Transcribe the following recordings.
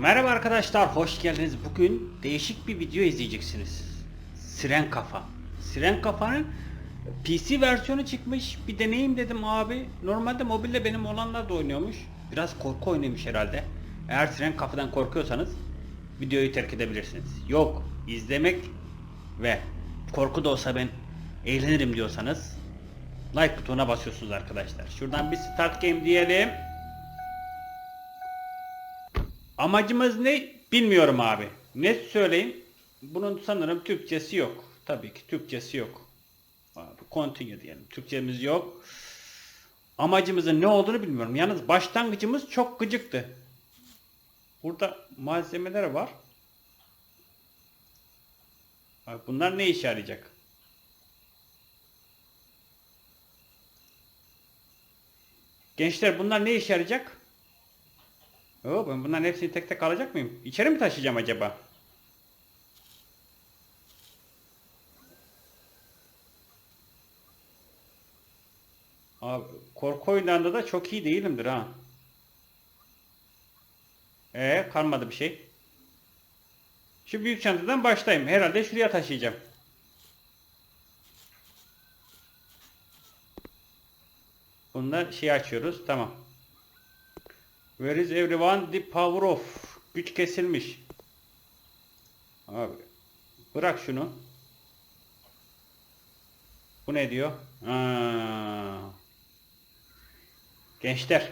Merhaba arkadaşlar, hoş geldiniz. Bugün değişik bir video izleyeceksiniz. Siren Kafa. Siren Kafa'nın PC versiyonu çıkmış. Bir deneyim dedim abi. Normalde mobilde benim olanlar da oynuyormuş. Biraz korku oynamış herhalde. Eğer Siren Kafa'dan korkuyorsanız videoyu terk edebilirsiniz. Yok, izlemek ve korku da olsa ben eğlenirim diyorsanız like butonuna basıyorsunuz arkadaşlar. Şuradan bir start game diyelim. Amacımız ne? Bilmiyorum abi. Net söyleyeyim. Bunun sanırım Türkçesi yok. Tabii ki Türkçesi yok. Abi continue diyelim. Türkçemiz yok. Amacımızın ne olduğunu bilmiyorum. Yalnız başlangıcımız çok gıcıktı. Burada malzemeler var. Abi bunlar ne işe yarayacak? Gençler bunlar ne işe yarayacak? Oo, ben bunların hepsini tek tek alacak mıyım? İçeri mi taşıyacağım acaba? Abi korku oyunlarında da çok iyi değilimdir ha. Ee kalmadı bir şey. Şu büyük çantadan başlayayım. Herhalde şuraya taşıyacağım. Bunlar şey açıyoruz. Tamam. Where is everyone? The power off. Güç kesilmiş. Abi. Bırak şunu. Bu ne diyor? Aa. Gençler.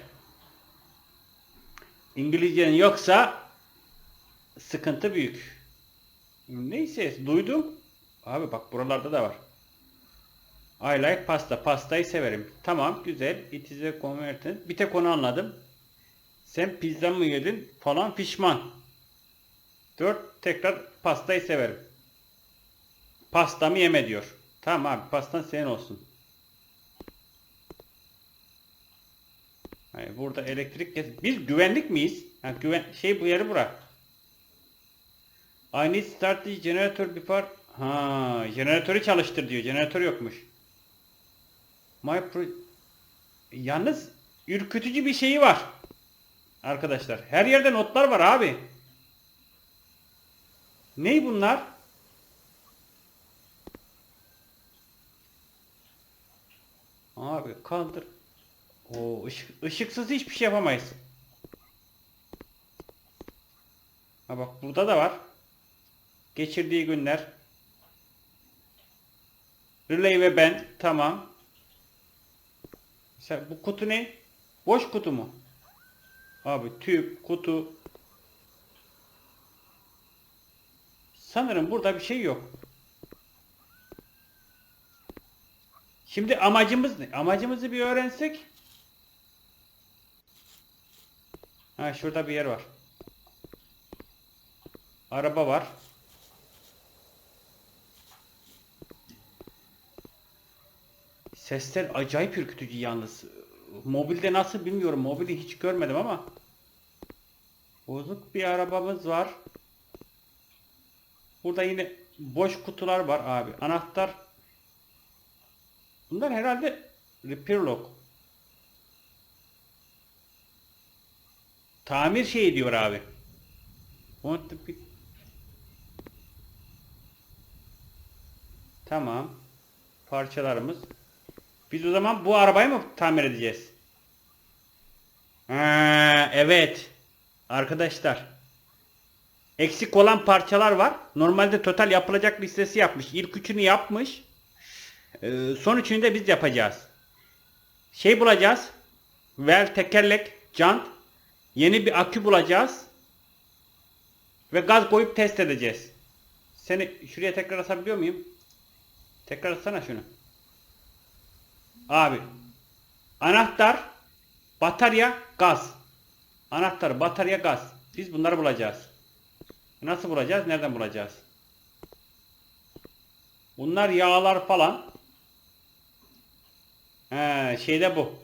İngilizcenin yoksa sıkıntı büyük. Neyse duydum. Abi bak buralarda da var. I like pasta. Pastayı severim. Tamam güzel. It is a converted. Bir tek onu anladım. Sen pizza mı yedin falan pişman. Dört tekrar pastayı severim. Pastamı yeme diyor. Tamam abi pastan senin olsun. Hayır, burada elektrik kes- Biz güvenlik miyiz? Ha, güven şey bu yeri bırak. I need start the generator before Ha, jeneratörü çalıştır diyor. Jeneratör yokmuş. My pro... Yalnız ürkütücü bir şeyi var. Arkadaşlar her yerde notlar var abi. Ney bunlar? Abi kaldır. O ışık, ışıksız hiçbir şey yapamayız. Ha bak burada da var. Geçirdiği günler. Relay ve ben tamam. Mesela bu kutu ne? Boş kutu mu? Abi tüp, kutu. Sanırım burada bir şey yok. Şimdi amacımız ne? Amacımızı bir öğrensek. Ha şurada bir yer var. Araba var. Sesler acayip ürkütücü yalnız. Mobilde nasıl bilmiyorum. Mobili hiç görmedim ama. Bozuk bir arabamız var. Burada yine boş kutular var abi. Anahtar. Bunlar herhalde repair lock. Tamir şeyi diyor abi. Want Tamam. Parçalarımız. Biz o zaman bu arabayı mı tamir edeceğiz? Ha, evet. Arkadaşlar. Eksik olan parçalar var. Normalde total yapılacak listesi yapmış. İlk üçünü yapmış. Ee, son üçünü de biz yapacağız. Şey bulacağız. Vel, tekerlek, jant. Yeni bir akü bulacağız. Ve gaz koyup test edeceğiz. Seni şuraya tekrar asabiliyor muyum? Tekrar atsana şunu. Abi. Anahtar, batarya, gaz. Anahtar, batarya, gaz. Biz bunları bulacağız. Nasıl bulacağız? Nereden bulacağız? Bunlar yağlar falan. He, şeyde bu.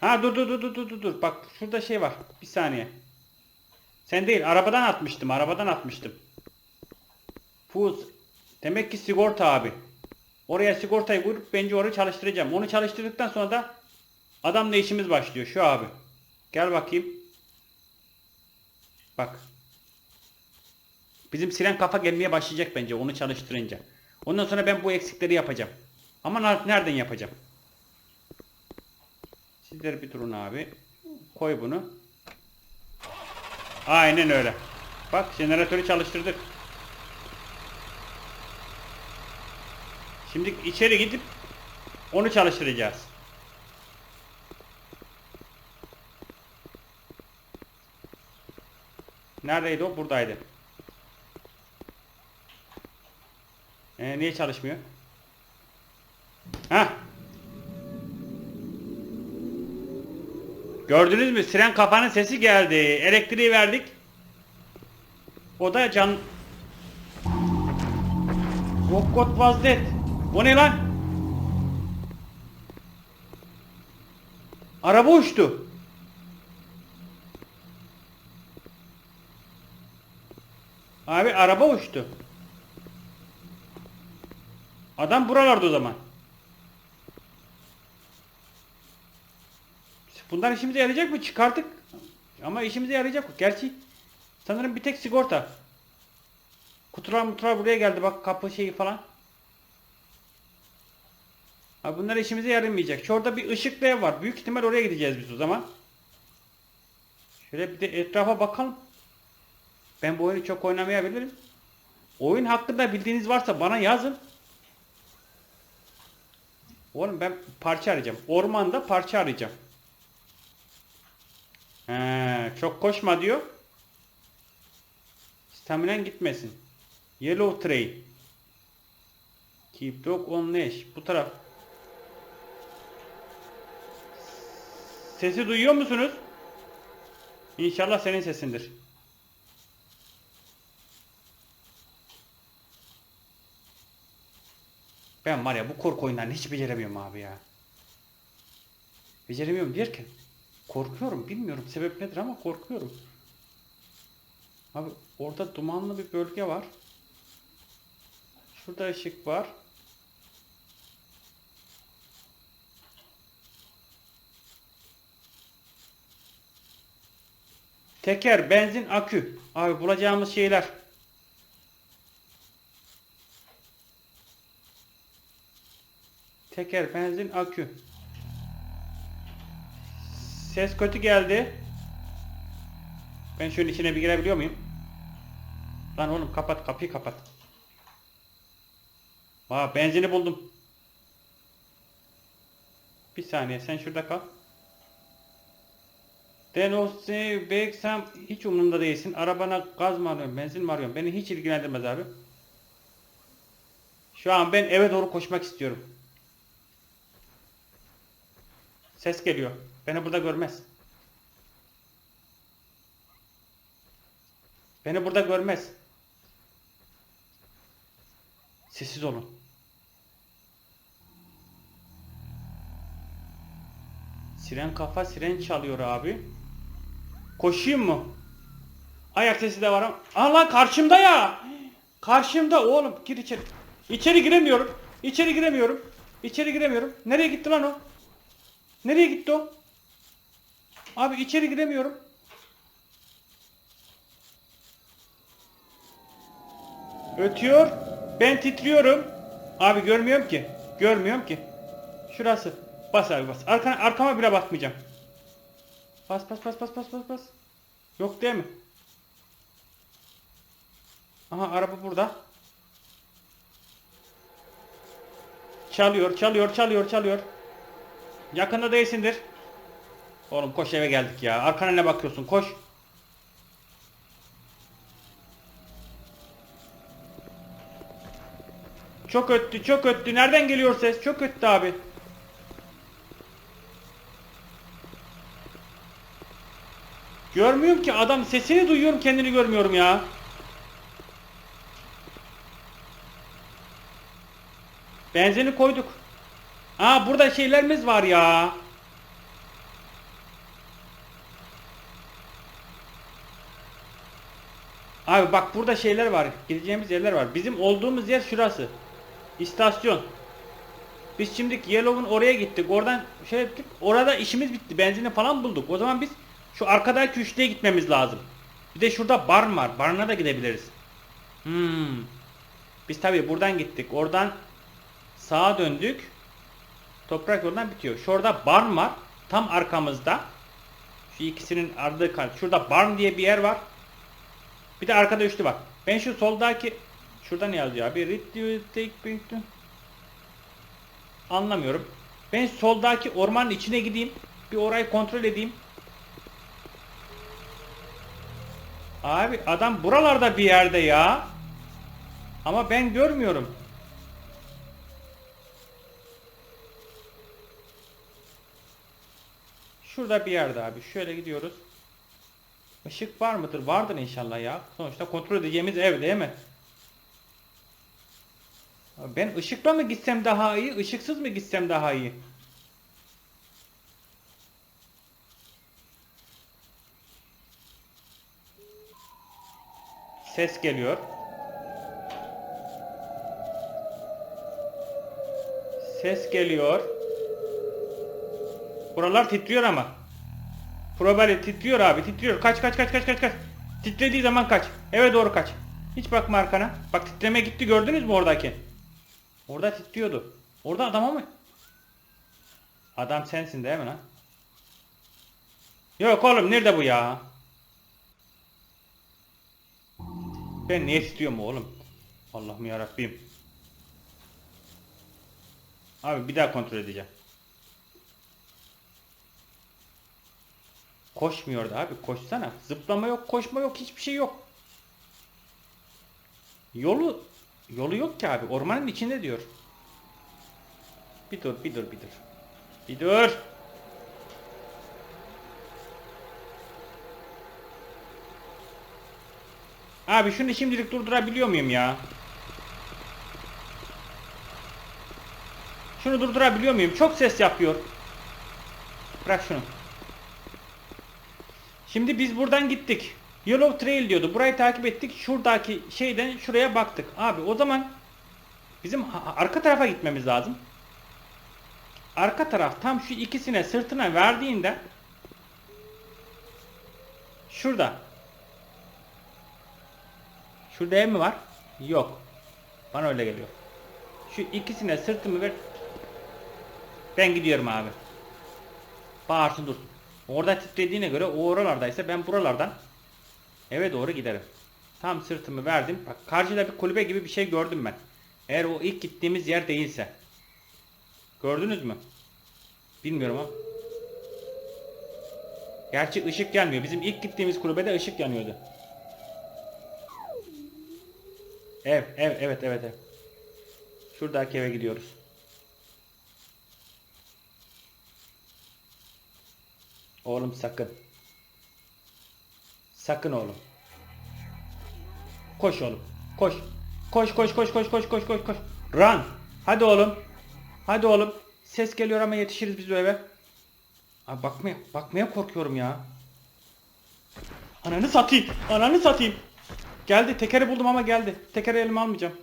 Ha dur dur dur dur dur dur. Bak şurada şey var. Bir saniye. Sen değil, arabadan atmıştım. Arabadan atmıştım. Fuz. Demek ki sigorta abi. Oraya sigortayı koyup bence orayı çalıştıracağım. Onu çalıştırdıktan sonra da adamla işimiz başlıyor. Şu abi. Gel bakayım. Bak. Bizim siren kafa gelmeye başlayacak bence onu çalıştırınca. Ondan sonra ben bu eksikleri yapacağım. Ama ner- nereden yapacağım? Sizler bir durun abi. Koy bunu. Aynen öyle. Bak jeneratörü çalıştırdık. Şimdi içeri gidip onu çalıştıracağız. Neredeydi o? Buradaydı. Ee, niye çalışmıyor? Ha? Gördünüz mü? Siren kafanın sesi geldi. Elektriği verdik. O da can... What God was that? O ne lan? Araba uçtu. Abi araba uçtu. Adam buralarda o zaman. Bunlar işimize yarayacak mı? Çıkarttık. Ama işimize yarayacak? Gerçi sanırım bir tek sigorta. Kutular mutular buraya geldi bak kapı şeyi falan. Abi bunlar işimize yaramayacak. Şurada bir ışıklı ev var. Büyük ihtimal oraya gideceğiz biz o zaman. Şöyle bir de etrafa bakalım. Ben bu oyunu çok oynamayabilirim. Oyun hakkında bildiğiniz varsa bana yazın. Oğlum ben parça arayacağım. Ormanda parça arayacağım. He, çok koşma diyor. Staminen gitmesin. Yellow tray. Keep dog on leash. Bu taraf. Sesi duyuyor musunuz? İnşallah senin sesindir. Ben var ya bu korku oyunlarını hiç beceremiyorum abi ya. Beceremiyorum derken korkuyorum. Bilmiyorum sebep nedir ama korkuyorum. Abi orada dumanlı bir bölge var. Şurada ışık var. Teker, benzin, akü. Abi bulacağımız şeyler. Teker, benzin, akü. Ses kötü geldi. Ben şunun içine bir girebiliyor muyum? Lan oğlum kapat kapıyı kapat. Aa benzini buldum. Bir saniye sen şurada kal. Denose Beksam hiç umurumda değilsin. Arabana gaz mı arıyorsun, benzin mi arıyorsun? Beni hiç ilgilendirmez abi. Şu an ben eve doğru koşmak istiyorum. Ses geliyor. Beni burada görmez. Beni burada görmez. Sessiz olun. Siren kafa siren çalıyor abi. Koşayım mı? Ayak sesi de var ama. Aa lan karşımda ya. Karşımda oğlum gir içeri. İçeri giremiyorum. İçeri giremiyorum. İçeri giremiyorum. Nereye gitti lan o? Nereye gitti o? Abi içeri giremiyorum. Ötüyor. Ben titriyorum. Abi görmüyorum ki. Görmüyorum ki. Şurası. Bas abi bas. Arkana, arkama bile bakmayacağım. Bas bas bas bas bas bas bas. Yok değil mi? Aha araba burada. Çalıyor, çalıyor, çalıyor, çalıyor. Yakında değilsindir. Oğlum koş eve geldik ya. Arkana ne bakıyorsun? Koş. Çok öttü, çok öttü. Nereden geliyor ses? Çok öttü abi. Görmüyorum ki adam sesini duyuyorum kendini görmüyorum ya. Benzini koyduk. Aa burada şeylerimiz var ya. Abi bak burada şeyler var. Gideceğimiz yerler var. Bizim olduğumuz yer şurası. İstasyon. Biz şimdi Yellow'un oraya gittik. Oradan şey ettik. Orada işimiz bitti. Benzini falan bulduk. O zaman biz Şu arkadaki üçlüye gitmemiz lazım. Bir de şurada barn var. Barına da gidebiliriz. Hmm. Biz tabii buradan gittik. Oradan sağa döndük. Toprak yoldan bitiyor. Şurada barn var. Tam arkamızda. Şu ikisinin ardığı kan. Şurada barn diye bir yer var. Bir de arkada üçlü var. Ben şu soldaki şurada ne yazıyor abi? To- Anlamıyorum. Ben soldaki ormanın içine gideyim. Bir orayı kontrol edeyim. Abi adam buralarda bir yerde ya. Ama ben görmüyorum. Şurada bir yerde abi. Şöyle gidiyoruz. Işık var mıdır? Vardır inşallah ya. Sonuçta kontrol edeceğimiz ev değil mi? Ben ışıkla mı gitsem daha iyi, ışıksız mı gitsem daha iyi? Ses geliyor. Ses geliyor. Buralar titriyor ama. Probali titriyor abi titriyor. Kaç kaç kaç kaç kaç kaç. Titrediği zaman kaç. Eve doğru kaç. Hiç bakma arkana. Bak titreme gitti gördünüz mü oradaki? Orada titriyordu. Orada adam mı? Adam sensin değil mi lan? Yok oğlum nerede bu ya? Ben ne istiyorum oğlum? Allah'ım ya Rabbim. Abi bir daha kontrol edeceğim. Koşmuyordu abi koşsana. Zıplama yok, koşma yok, hiçbir şey yok. Yolu yolu yok ki abi. Ormanın içinde diyor. Bir dur, bir dur, bir dur. Bir dur. Abi şunu şimdilik durdurabiliyor muyum ya? Şunu durdurabiliyor muyum? Çok ses yapıyor. Bırak şunu. Şimdi biz buradan gittik. Yellow Trail diyordu. Burayı takip ettik. Şuradaki şeyden şuraya baktık. Abi o zaman bizim arka tarafa gitmemiz lazım. Arka taraf tam şu ikisine sırtına verdiğinde şurada. Şurada ev mi var? Yok. Bana öyle geliyor. Şu ikisine sırtımı ver. Ben gidiyorum abi. Bağırsın dur. Orada titrediğine göre o oralardaysa ben buralardan eve doğru giderim. Tam sırtımı verdim. Bak karşıda bir kulübe gibi bir şey gördüm ben. Eğer o ilk gittiğimiz yer değilse. Gördünüz mü? Bilmiyorum ama. Gerçi ışık gelmiyor. Bizim ilk gittiğimiz kulübede ışık yanıyordu. Ev, ev, evet, evet, ev. Şuradaki eve gidiyoruz. Oğlum sakın. Sakın oğlum. Koş oğlum. Koş. Koş koş koş koş koş koş koş koş. Run. Hadi oğlum. Hadi oğlum. Ses geliyor ama yetişiriz biz o eve. Abi bakmaya, bakmaya korkuyorum ya. Ananı satayım. Ananı satayım. Geldi. Tekeri buldum ama geldi. Tekeri elime almayacağım.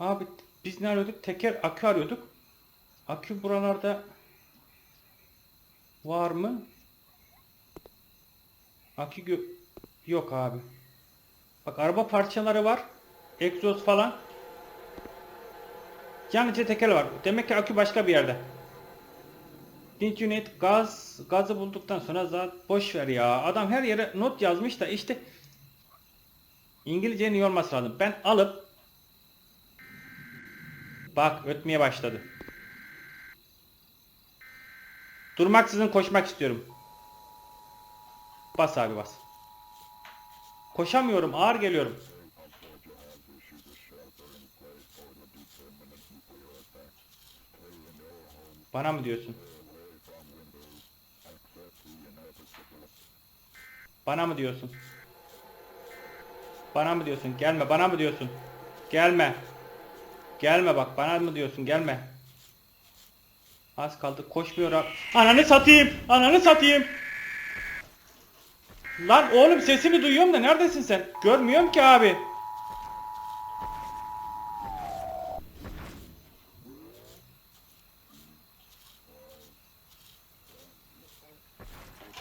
Abi biz arıyorduk? Teker akü arıyorduk. Akü buralarda var mı? Akü yok abi. Bak araba parçaları var. Egzoz falan. İçi teker var. Demek ki akü başka bir yerde. You need gaz? Gazı bulduktan sonra zaten boş ver ya. Adam her yere not yazmış da işte İngilizcenin iyi olması lazım. Ben alıp Bak ötmeye başladı. Durmaksızın koşmak istiyorum. Bas abi bas. Koşamıyorum ağır geliyorum. Bana mı diyorsun? Bana mı diyorsun? Bana mı diyorsun? Gelme bana mı diyorsun? Gelme. Gelme bak bana mı diyorsun gelme. Az kaldı koşmuyor abi. Ananı satayım. Ananı satayım. Lan oğlum sesimi duyuyorum da neredesin sen? Görmüyorum ki abi.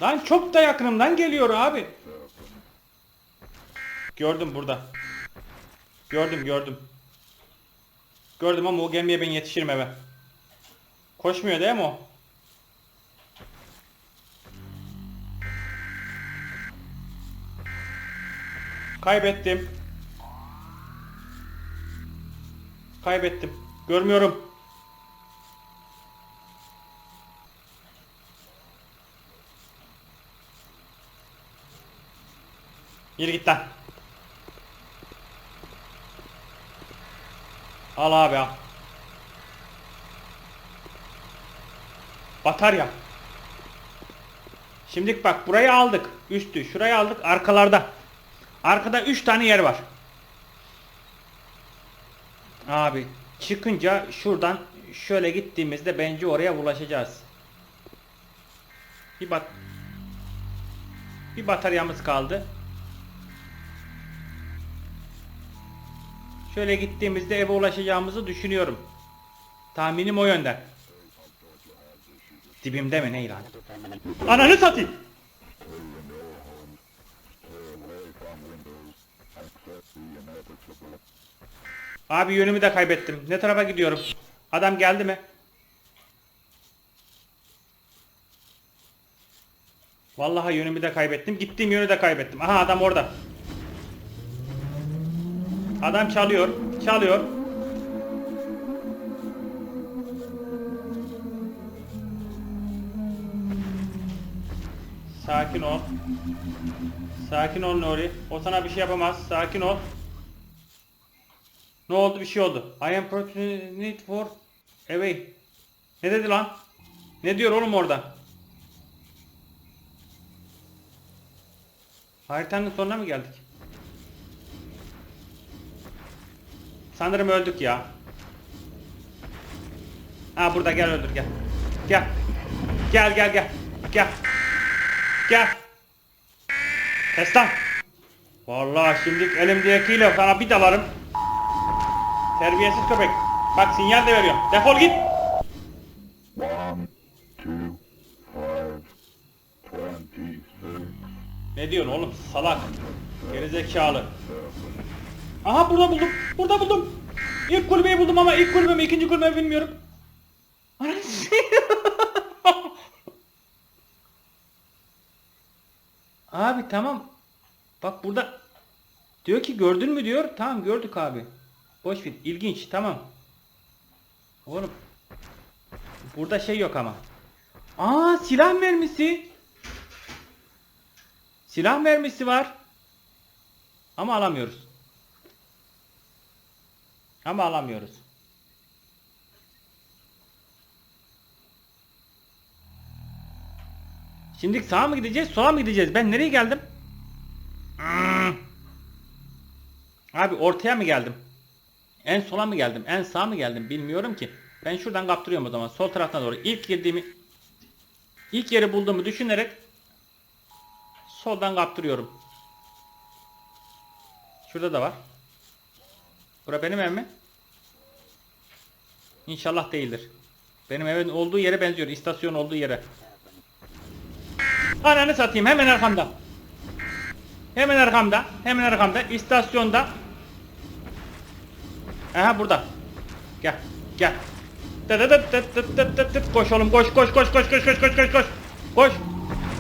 Lan çok da yakınımdan geliyor abi. Gördüm burada. Gördüm gördüm. Gördüm ama o gelmeye ben yetişirim eve. Koşmuyor değil mi o? Kaybettim. Kaybettim. Görmüyorum. Yürü git lan. Al abi al. Batarya. Şimdi bak burayı aldık. Üstü şurayı aldık arkalarda. Arkada 3 tane yer var. Abi çıkınca şuradan şöyle gittiğimizde bence oraya ulaşacağız. Bir bat bir bataryamız kaldı. Şöyle gittiğimizde eve ulaşacağımızı düşünüyorum. Tahminim o yönde. Dibimde mi ne ilan? Ananı satayım. Abi yönümü de kaybettim. Ne tarafa gidiyorum? Adam geldi mi? Vallahi yönümü de kaybettim. Gittiğim yönü de kaybettim. Aha adam orada. Adam çalıyor. Çalıyor. Sakin ol. Sakin ol Nuri. O sana bir şey yapamaz. Sakin ol. Ne oldu? Bir şey oldu. I am need for away. Ne dedi lan? Ne diyor oğlum orada? Haritanın sonuna mı geldik? Sanırım öldük ya. Ha burada gel öldür gel. Gel. Gel gel gel. Gel. Gel. Kes lan. Vallahi şimdi elimdekiyle sana bir dalarım. Terbiyesiz köpek. Bak sinyal de veriyorum. Defol git. One, two, five, twenty-six. Ne diyorsun oğlum salak. Gerizekalı. Aha burada buldum. Burada buldum. İlk kulübeyi buldum ama ilk kulübe mi ikinci kulübe mi bilmiyorum. Abi tamam. Bak burada diyor ki gördün mü diyor. Tamam gördük abi. Boş ver. İlginç tamam. Oğlum. Burada şey yok ama. Aa silah mermisi. Silah mermisi var. Ama alamıyoruz. Ama alamıyoruz. Şimdi sağa mı gideceğiz, sola mı gideceğiz? Ben nereye geldim? Hmm. Abi ortaya mı geldim? En sola mı geldim? En sağa mı geldim? Bilmiyorum ki. Ben şuradan kaptırıyorum o zaman. Sol taraftan doğru. İlk girdiğimi ilk yeri bulduğumu düşünerek soldan kaptırıyorum. Şurada da var. Bura benim ev mi? İnşallah değildir. Benim evin olduğu yere benziyor. İstasyon olduğu yere. Ananı satayım hemen arkamda. Hemen arkamda. Hemen arkamda. İstasyonda. Aha burada. Gel. Gel. Tıt tıt tıt tıt tıt tıt tıt. Koş oğlum koş koş koş koş koş koş koş koş koş. Koş.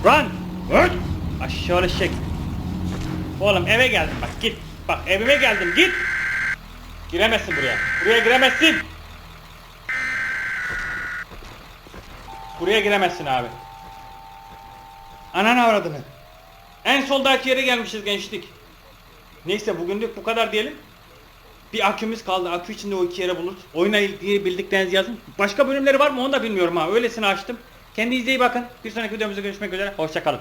Run. Run. Aşağı eşek. Oğlum eve geldim bak git. Bak evime geldim git. Giremezsin buraya. Buraya giremezsin. Buraya giremezsin abi. Ananı avradını. En soldaki yere gelmişiz gençlik. Neyse bugünlük bu kadar diyelim. Bir akümüz kaldı. Akü içinde o iki yere bulur. Oyuna ilgili bildiklerinizi yazın. Başka bölümleri var mı onu da bilmiyorum ha. Öylesine açtım. Kendinize iyi bakın. Bir sonraki videomuzda görüşmek üzere. Hoşçakalın.